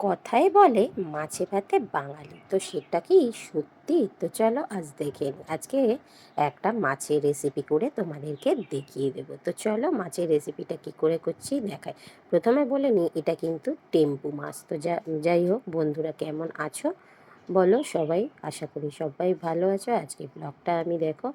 কথায় বলে, মাছে ভাতে বাঙালি। তো সেটা কি সত্যি? তো চলো আজ দেখে আজকে একটা মাছের রেসিপি করে তোমাদেরকে দেখিয়ে দেবো। তো চলো মাছের রেসিপিটা কি করে করছি দেখায় প্রথমে বলে নিই এটা কিন্তু টেম্পু মাছ। তো যা, যাই হোক, বন্ধুরা কেমন আছো? বলো সবাই, আশা করি সবাই ভালো আছো। আজকে ব্লগটা আমি দেখো,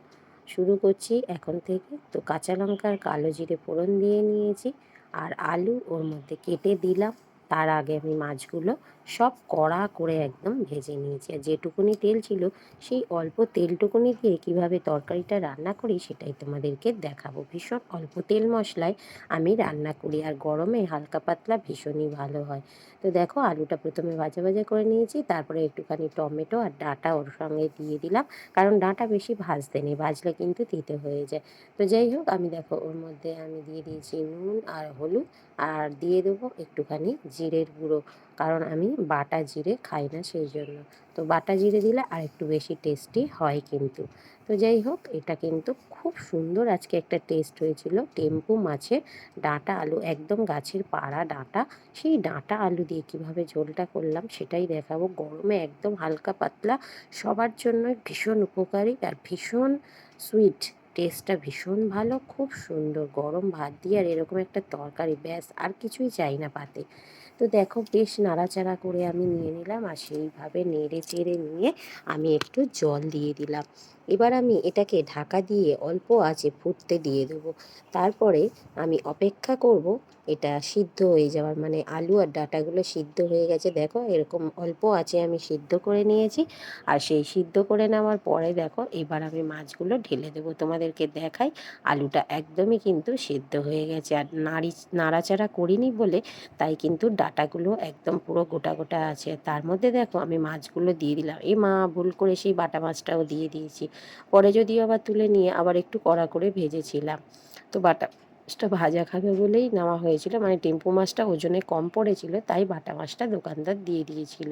শুরু করছি এখন থেকে। তো কাঁচা লঙ্কার কালো জিরে ফোড়ন দিয়ে নিয়েছি। আর আলু ওর মধ্যে কেটে দিলাম। তার আগে আমি মাছগুলো সব কড়া করে একদম ভেজে নিয়েছি। আর যেটুকুনি তেল ছিল, সেই অল্প তেলটুকুনি দিয়ে কীভাবে তরকারিটা রান্না করি সেটাই তোমাদেরকে দেখাবো। ভীষণ অল্প তেল মশলায় আমি রান্না করি, আর গরমে হালকা পাতলা ভীষণই ভালো হয়। তো দেখো, আলুটা প্রথমে ভাজা ভাজা করে নিয়েছি, তারপরে একটুখানি টমেটো আর ডাঁটা ওর সঙ্গে দিয়ে দিলাম, কারণ ডাঁটা বেশি ভাজতে নেই, ভাজলে কিন্তু তিতে হয়ে যায়। তো যাই হোক, আমি দেখো, ওর মধ্যে আমি দিয়ে দিয়েছি নুন আর হলুদ, আর দিয়ে দেবো একটুখানি জিরের গুঁড়ো। কারণ আমি বাটা জিরে খাই না সেই জন্য তো বাটা জিরে দিলে আর একটু বেশি টেস্টি হয় কিন্তু। তো যাই হোক, এটা কিন্তু খুব সুন্দর আজকে একটা টেস্ট হয়েছিল। টেম্পু মাছের ডাঁটা আলু, একদম গাছের পাড়া ডাঁটা। সেই ডাঁটা আলু দিয়ে কীভাবে ঝোলটা করলাম সেটাই দেখাবো। গরমে একদম হালকা পাতলা, সবার জন্য ভীষণ উপকারী আর ভীষণ সুইট টেস্টটা ভীষণ ভালো, খুব সুন্দর। গরম ভাত দিয়ে আর এরকম একটা তরকারি, ব্যাস, আর কিছুই চাই না পাতে। তো দেখো বেশ নাড়াচাড়া করে আমি নিয়ে নিলাম আর সেইভাবে নেড়ে চেড়ে নিয়ে আমি একটু জল দিয়ে দিলাম। এবার আমি এটাকে ঢাকা দিয়ে অল্প আঁচে ফুটতে দিয়ে দেবো। তারপরে আমি অপেক্ষা করব এটা সিদ্ধ হয়ে যাওয়ার মানে আলু আর ডাটাগুলো সিদ্ধ হয়ে গেছে। দেখো এরকম অল্প আছে আমি সিদ্ধ করে নিয়েছি। আর সেই সিদ্ধ করে নেওয়ার পরে দেখো এবার আমি মাছগুলো ঢেলে দেবো তোমাদেরকে দেখাই। আলুটা একদমই কিন্তু সিদ্ধ হয়ে গেছে। আর নাড়ি, নাড়াচাড়া করিনি বলে তাই কিন্তু ডাটাগুলো একদম পুরো গোটা গোটা আছে। তার মধ্যে দেখো আমি মাছগুলো দিয়ে দিলাম। এই মা, ভুল করে সেই বাটা মাছটাও দিয়ে দিয়েছি। পরে যদিও আবার তুলে নিয়ে আবার একটু কড়া করে ভেজেছিলাম। তো বাটা মাছটা ভাজা খাবে বলেই নেওয়া হয়েছিল। মানে টেম্পু মাছটা ওজনে কম পড়েছিল, তাই বাটা মাছটা দোকানদার দিয়ে দিয়েছিল।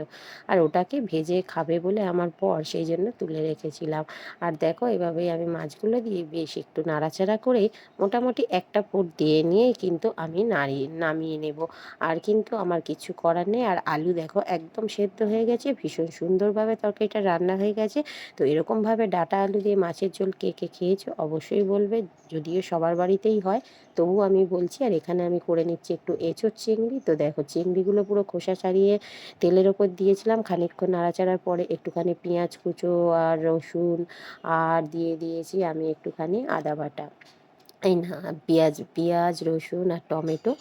আর ওটাকে ভেজে খাবে বলে আমার পর সেই জন্য তুলে রেখেছিলাম। আর দেখো, এভাবেই আমি মাছগুলো দিয়ে বেশ একটু নাড়াচাড়া করে মোটামুটি একটা ফুট দিয়ে নিয়েই কিন্তু আমি নাড়িয়ে, নামিয়ে নেব। আর কিন্তু আমার কিছু করার নেই। আর আলু দেখো, একদম সেদ্ধ হয়ে গেছে, ভীষণ সুন্দরভাবে তরকারিটা রান্না হয়ে গেছে। তো এরকমভাবে ডাটা আলু দিয়ে মাছের ঝোল কে কে খেয়েছো অবশ্যই বলবে, যদিও সবার বাড়িতেই হয়। তবু আমি বলছি, আর এখানে আমি করে নিচ্ছি একটু এঁচোর চিংড়ি। তো দেখো, চিংড়িগুলো পুরো খোসা ছাড়িয়ে তেলের ওপর দিয়েছিলাম। খানিকক্ষণ নাড়াচাড়ার পরে একটুখানি পেঁয়াজ কুচো আর রসুন আর দিয়ে দিয়েছি আমি একটুখানি আদা বাটা। এই না, পেঁয়াজ পেঁয়াজ, রসুন আর টমেটো।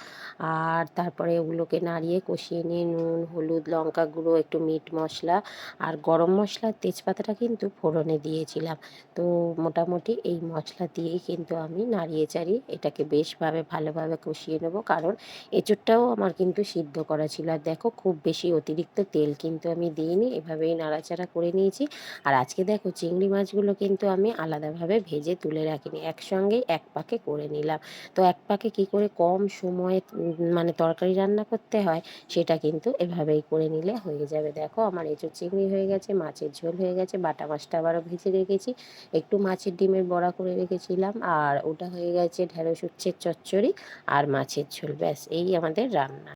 আর তারপরে ওগুলোকে নাড়িয়ে কষিয়ে নিয়ে নুন, হলুদ, লঙ্কা গুঁড়ো, একটু মিট মশলা আর গরম মশলার তেজপাতাটা কিন্তু ফোড়নে দিয়েছিলাম। তো মোটামুটি এই মশলা দিয়েই কিন্তু আমি নাড়িয়ে চাড়িয়ে এটাকে বেশভাবে ভালোভাবে কষিয়ে নেব। কারণ এঁচোড়টাও আমার কিন্তু সিদ্ধ করা ছিল। আর দেখো, খুব বেশি অতিরিক্ত তেল কিন্তু আমি দিইনি। এভাবেই নাড়াচাড়া করে নিয়েছি। আর আজকে দেখো, চিংড়ি মাছগুলো কিন্তু আমি আলাদাভাবে ভেজে তুলে রাখিনি। একসঙ্গেই এক পাকে করে নিলাম। তো এক পাকে কী করে কম সময়ে মানে তরকারি রান্না করতে হয়, সেটা কিন্তু এভাবেই করে নিলে হয়ে যাবে। দেখো আমার এঁচোর চিংড়ি হয়ে গেছে, মাছের ঝোল হয়ে গেছে, বাটা মাছটা আবারও ভেজে রেখেছি। একটু মাছের ডিমের বড়া করে রেখেছিলাম, আর ওটা হয়ে গেছে ঢেঁড়স উচ্ছের চচ্চড়ি আর মাছের ঝোল। ব্যাস, এই আমাদের রান্না।